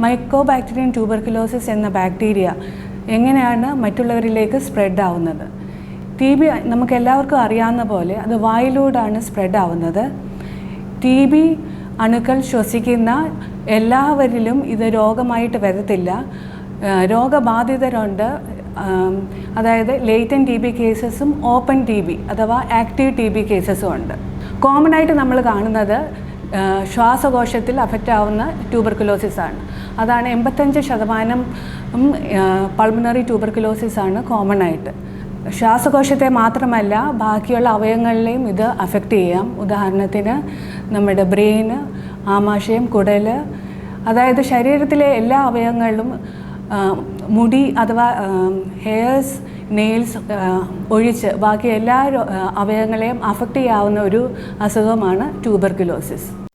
മൈക്കോബാക്ടീരിയൻ tuberculosis എന്ന bacteria എങ്ങനെയാണ് മറ്റുള്ളവരിലേക്ക് സ്പ്രെഡ് ആവുന്നത്? ടി ബി നമുക്ക് എല്ലാവർക്കും അറിയാവുന്ന പോലെ അത് വായിലൂടെയാണ് സ്പ്രെഡ് ആവുന്നത്. ടി ബി അണുക്കൾ ശ്വസിക്കുന്ന എല്ലാവരിലും ഇത് രോഗമായിട്ട് വരത്തില്ല. രോഗബാധിതരുണ്ട്. അതായത് ലേറ്റൻ ടി ബി കേസസും ഓപ്പൺ ടി ബി അഥവാ ആക്റ്റീവ് ടി ബി കേസസും ഉണ്ട്. കോമൺ ആയിട്ട് നമ്മൾ കാണുന്നത് ശ്വാസകോശത്തിൽ അഫക്റ്റ് ആവുന്ന ട്യൂബർക്കുലോസിസ് ആണ്. അതാണ് എൺപത്തഞ്ച് ശതമാനം പൾമണറി ട്യൂബർക്കുലോസിസ് ആണ് കോമൺ ആയിട്ട്. ശ്വാസകോശത്തെ മാത്രമല്ല ബാക്കിയുള്ള അവയവങ്ങളിലെയും ഇത് അഫക്റ്റ് ചെയ്യാം. ഉദാഹരണത്തിന് നമ്മുടെ ബ്രെയിന് ആമാശയം കുടൽ അതായത് ശരീരത്തിലെ എല്ലാ അവയവങ്ങളിലും മുടി അഥവാ ഹെയർസ് നെയിൽസ് ഒഴിച്ച് ബാക്കി എല്ലാ അവയവങ്ങളെയും അഫക്റ്റ് ചെയ്യാവുന്ന ഒരു അസുഖമാണ് ട്യൂബർക്കുലോസിസ്